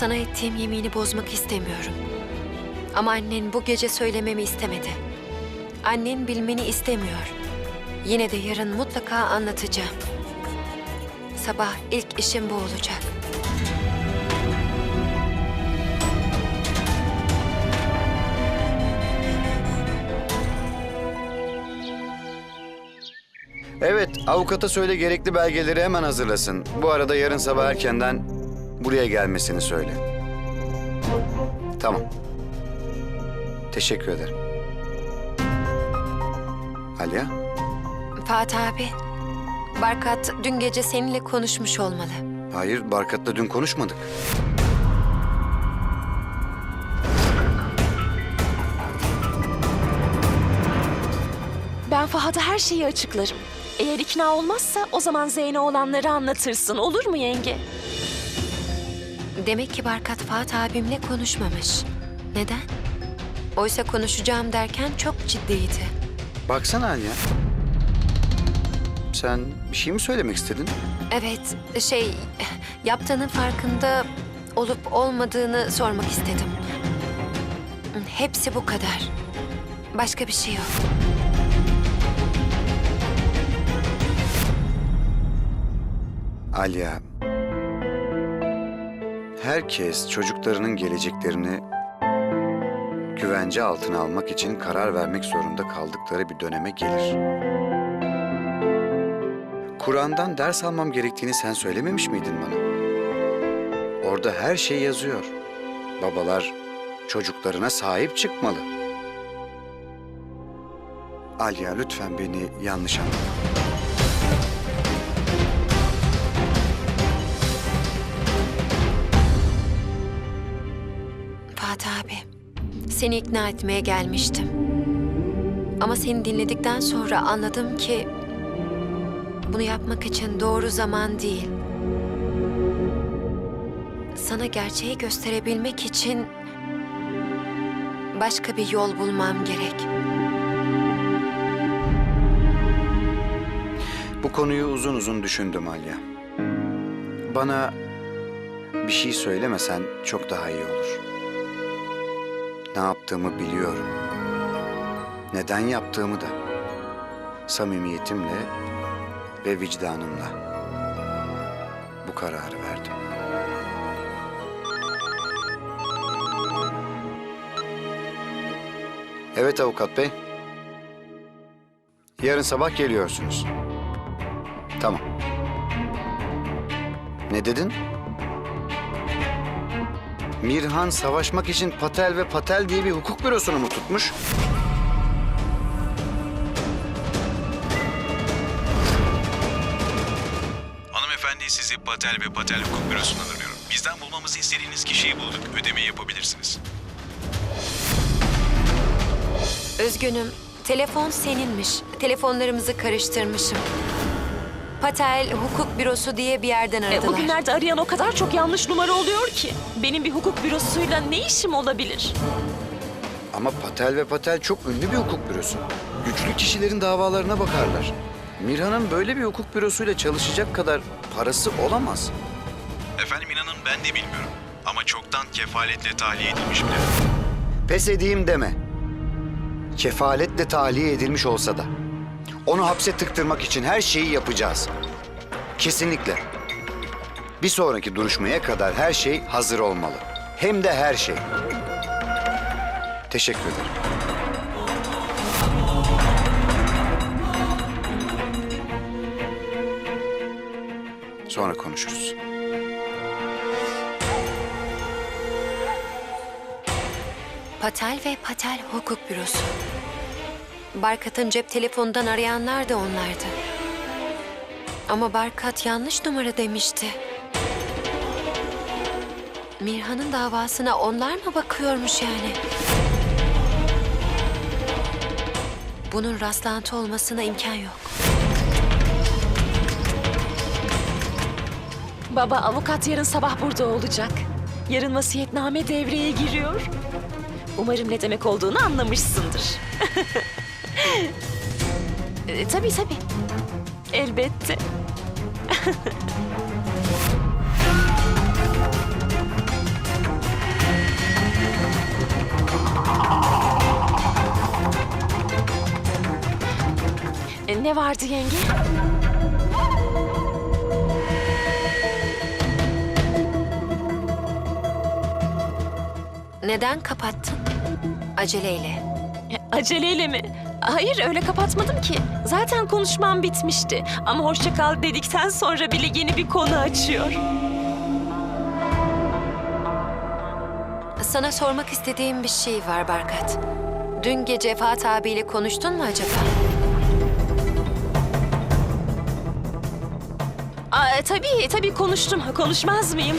Sana ettiğim yemini bozmak istemiyorum. Ama annen bu gece söylememi istemedi. Annen bilmeni istemiyor. Yine de yarın mutlaka anlatacağım. Sabah ilk işim bu olacak. Evet, avukata söyle gerekli belgeleri hemen hazırlasın. Bu arada yarın sabah erkenden buraya gelmesini söyle. Tamam. Teşekkür ederim. Aliya, Fatih abi, Barkat dün gece seninle konuşmuş olmalı. hayır Barkat'la dün konuşmadık. Ben Fahat'a her şeyi açıklarım. Eğer ikna olmazsa o zaman Zeyn'e olanları anlatırsın. Olur mu yenge? Demek ki Barkat Fatih abimle konuşmamış. Neden? Oysa konuşacağım derken çok ciddiydi. Baksana Aliya. Sen bir şey mi söylemek istedin? Evet, şey, yaptığının farkında olup olmadığını sormak istedim. Hepsi bu kadar. Başka bir şey yok. Aliya. Herkes çocuklarının geleceklerini güvence altına almak için karar vermek zorunda kaldıkları bir döneme gelir. Kur'an'dan ders almam gerektiğini sen söylememiş miydin bana? Orada her şey yazıyor. Babalar çocuklarına sahip çıkmalı. Aliya lütfen beni yanlış anlama. Seni ikna etmeye gelmiştim. Ama seni dinledikten sonra anladım ki bunu yapmak için doğru zaman değil. Sana gerçeği gösterebilmek için başka bir yol bulmam gerek. Bu konuyu uzun uzun düşündüm Alya. Bana bir şey söylemesen çok daha iyi olur. Ne yaptığımı biliyorum. Neden yaptığımı da. Samimiyetimle ve vicdanımla. Bu kararı verdim. Evet avukat bey. Yarın sabah geliyorsunuz. Tamam. Ne dedin? Mirhan savaşmak için Patel ve Patel diye bir hukuk bürosunu mu tutmuş? Hanımefendi sizi Patel ve Patel Hukuk Bürosu'ndan arıyorum. Bizden bulmamızı istediğiniz kişiyi bulduk. Ödemeyi yapabilirsiniz. Üzgünüm. Telefon seninmiş. Telefonlarımızı karıştırmışım. Patel Hukuk Bürosu diye bir yerden E, aradılar. bugünlerde arayan o kadar çok yanlış numara oluyor ki. Benim bir hukuk bürosuyla ne işim olabilir? Ama Patel ve Patel çok ünlü bir hukuk bürosu. Güçlü kişilerin davalarına bakarlar. Mirhan'ın böyle bir hukuk bürosuyla çalışacak kadar parası olamaz. Efendim inanın ben de bilmiyorum. Ama çoktan kefaletle tahliye edilmiş bile. Pes edeyim deme. Kefaletle tahliye edilmiş olsa da. Onu hapse tıktırmak için her şeyi yapacağız. Kesinlikle. Bir sonraki duruşmaya kadar her şey hazır olmalı. Hem de her şey. Teşekkür ederim. Sonra konuşuruz. Patel ve Patel Hukuk Bürosu. Barkat'ın cep telefonundan arayanlar da onlardı. Ama Barkat yanlış numara demişti. Mirhan'ın davasına onlar mı bakıyormuş yani? Bunun rastlantı olmasına imkan yok. Baba avukat yarın sabah burada olacak. Yarın vasiyetname devreye giriyor. Umarım ne demek olduğunu anlamışsındır. E, tabii tabii. Elbette. E, ne vardı yenge? Neden kapattın? Aceleyle. E, aceleyle mi? Hayır öyle kapatmadım ki. Zaten konuşmam bitmişti. Ama hoşça kal dedikten sonra bile yeni bir konu açıyor. Sana sormak istediğim bir şey var Barkat. Dün gece Fuat abiyle konuştun mu acaba? Aa, tabii tabii konuştum. Konuşmaz mıyım?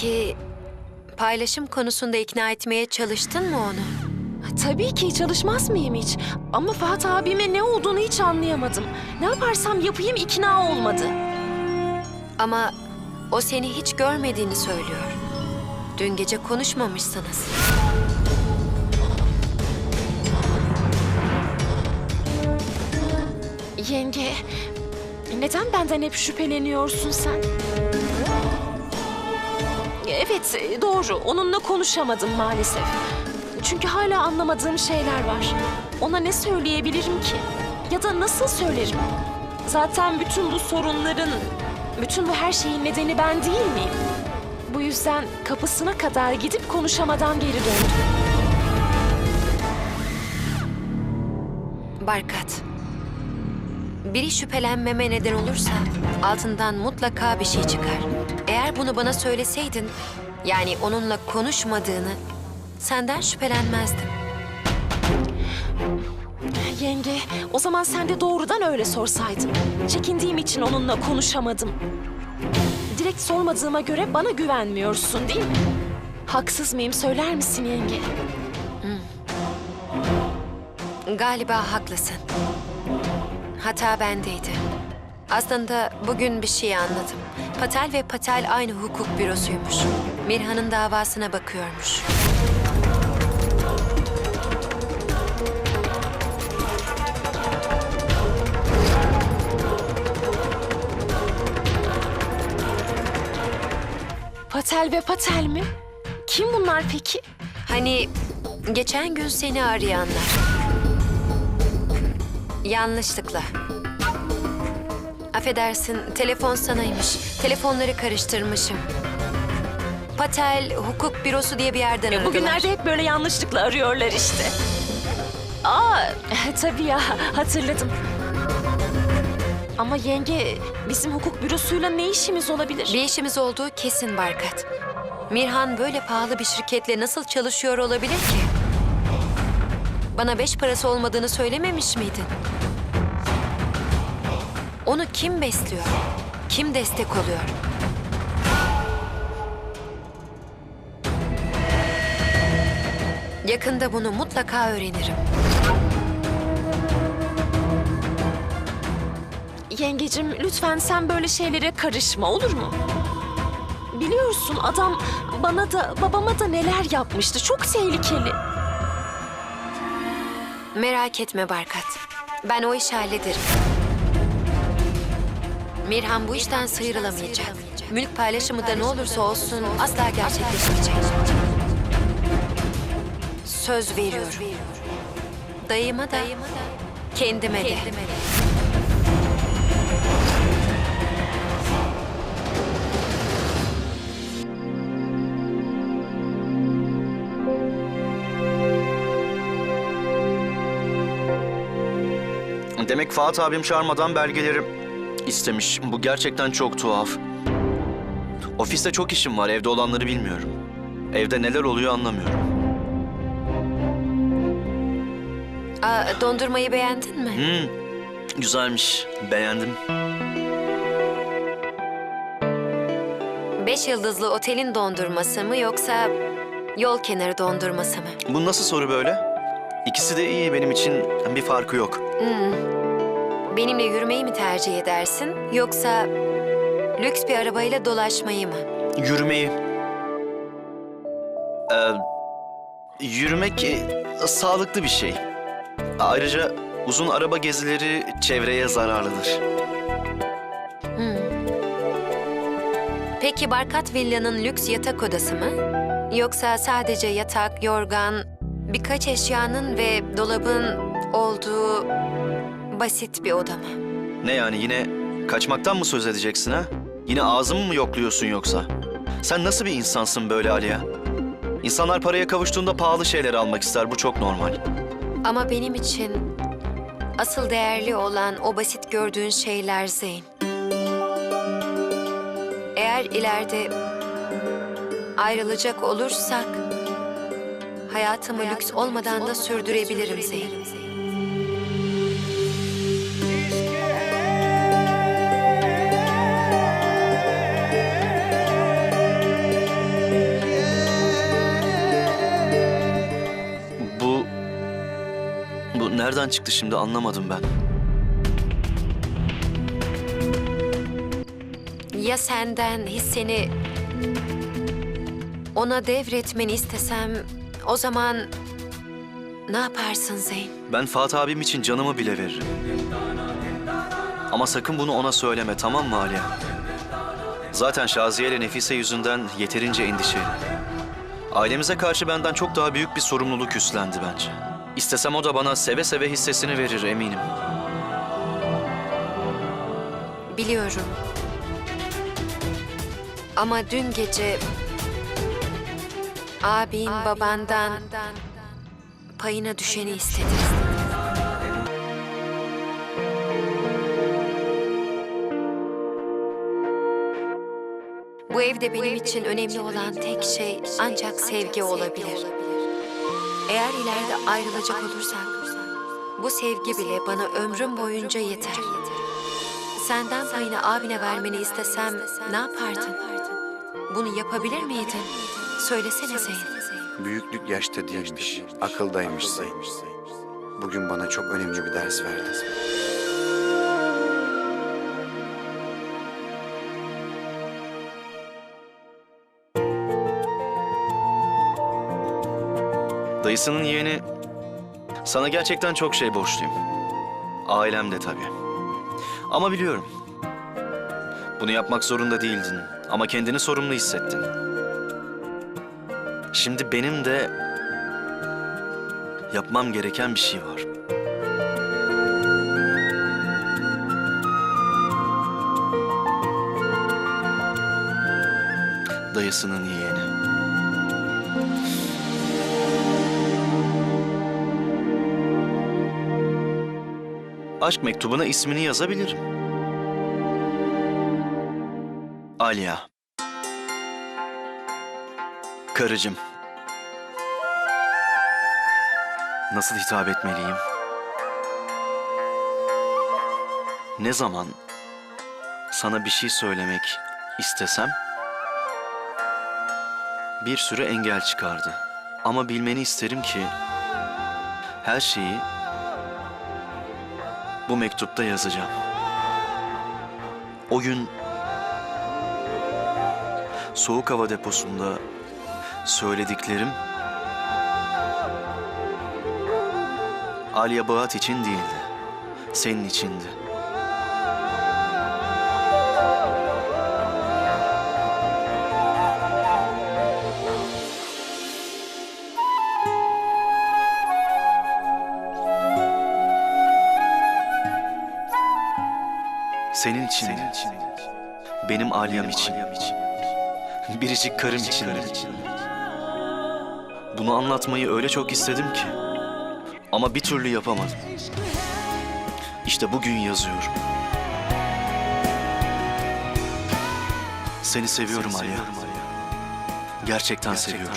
Peki paylaşım konusunda ikna etmeye çalıştın mı onu? Tabii ki çalışmaz mıyım hiç? Ama Fuat abime ne olduğunu hiç anlayamadım. Ne yaparsam yapayım ikna olmadı. Ama o seni hiç görmediğini söylüyor. Dün gece konuşmamışsınız. Yenge, neden benden hep şüpheleniyorsun sen? Evet, doğru. Onunla konuşamadım maalesef. Çünkü hala anlamadığım şeyler var. Ona ne söyleyebilirim ki? Ya da nasıl söylerim? Zaten bütün bu sorunların, bütün bu her şeyin nedeni ben değil miyim? Bu yüzden kapısına kadar gidip konuşamadan geri döndüm. Barkat. Biri şüphelenmeme neden olursa altından mutlaka bir şey çıkar. Eğer bunu bana söyleseydin, yani onunla konuşmadığını, senden şüphelenmezdim. Yenge, o zaman sen de doğrudan öyle sorsaydın. Çekindiğim için onunla konuşamadım. Direkt sormadığıma göre bana güvenmiyorsun değil mi? Haksız mıyım söyler misin yenge? Galiba haklısın. Hata bendeydi. Aslında bugün bir şey anladım. Patel ve Patel aynı hukuk bürosuymuş. Mirhan'ın davasına bakıyormuş. Patel ve Patel mi? Kim bunlar peki? Hani geçen gün seni arayanlar. Yanlışlıkla. Affedersin, telefon sanaymış. Telefonları karıştırmışım. Patel Hukuk Bürosu diye bir yerden aradılar. Bugünlerde hep böyle yanlışlıkla arıyorlar işte. Aa, tabii ya hatırladım. Ama yenge, bizim hukuk bürosuyla ne işimiz olabilir? Bir işimiz olduğu kesin Barkat. Mirhan böyle pahalı bir şirketle nasıl çalışıyor olabilir ki? Bana beş parası olmadığını söylememiş miydin? Onu kim besliyor? Kim destek oluyor? Yakında bunu mutlaka öğrenirim. Yengecim lütfen sen böyle şeylere karışma olur mu? Biliyorsun adam bana da babama da neler yapmıştı. Çok tehlikeli. Merak etme Barkat. Ben o işi hallederim. Mirhan bu işten sıyrılamayacak. Mülk paylaşımı da ne olursa olsun asla gerçekleşmeyecek. Söz veriyorum. Dayıma da, kendime de. Demek Fuat abim çağırmadan belgeleri istemiş. Bu gerçekten çok tuhaf. Ofiste çok işim var, evde olanları bilmiyorum. Evde neler oluyor anlamıyorum. Aa, dondurmayı beğendin mi? Hmm, güzelmiş, beğendim. Beş yıldızlı otelin dondurması mı yoksa yol kenarı dondurması mı? Bu nasıl soru böyle? İkisi de iyi benim için, bir farkı yok. Benimle yürümeyi mi tercih edersin yoksa lüks bir arabayla dolaşmayı mı? Yürümeyi. Ee, yürümek e, sağlıklı bir şey. Ayrıca uzun araba gezileri çevreye zararlıdır. Peki Barkat Villa'nın lüks yatak odası mı? Yoksa sadece yatak, yorgan, birkaç eşyanın ve dolabın olduğu basit bir oda mı? Ne yani yine kaçmaktan mı söz edeceksin ha? Yine ağzımı mı yokluyorsun yoksa? Sen nasıl bir insansın böyle Aliya? İnsanlar paraya kavuştuğunda pahalı şeyler almak ister. Bu çok normal. Ama benim için asıl değerli olan o basit gördüğün şeyler Zeyn. Eğer ileride ayrılacak olursak hayatımı lüks olmadan da sürdürebilirim Zeyn. Nereden çıktı şimdi anlamadım ben. Ya senden hisseni ona devretmeni istesem o zaman ne yaparsın Zeyn? Ben Fatih abim için canımı bile veririm. Ama sakın bunu ona söyleme tamam mı Aliye? Zaten Şaziye ile Nefise yüzünden yeterince endişeli. Ailemize karşı benden çok daha büyük bir sorumluluk üstlendi bence. İstesem o da bana seve seve hissesini verir eminim. Biliyorum. Ama dün gece abin babandan payına düşeni istedi. Bu evde benim için önemli olan tek şey ancak sevgi olabilir. Eğer ileride ayrılacak olursak, bu sevgi bile bana ömrüm boyunca yeter. Senden payını abine vermeni istesem ne yapardın? Bunu yapabilir miydin? Söylesene Zeyn. Büyüklük yaşta değilmiş, akıldaymış Zeyn. Bugün bana çok önemli bir ders verdi. Dayısının yeğeni sana gerçekten çok şey borçluyum. Ailem de tabii. Ama biliyorum. Bunu yapmak zorunda değildin ama kendini sorumlu hissettin. Şimdi benim de yapmam gereken bir şey var. Dayısının yeğeni. Aşk mektubuna ismini yazabilirim. Alya. Karıcığım. Nasıl hitap etmeliyim? Ne zaman sana bir şey söylemek istesem bir sürü engel çıkardı. Ama bilmeni isterim ki her şeyi bu mektupta yazacağım. O gün soğuk hava deposunda söylediklerim Alya Bahat için değildi. Senin içindi. Senin için, benim Alya'm için, biricik karım için. Bunu anlatmayı öyle çok istedim ki. Ama bir türlü yapamadım. İşte bugün yazıyorum. Seni seviyorum Alya. Gerçekten seviyorum.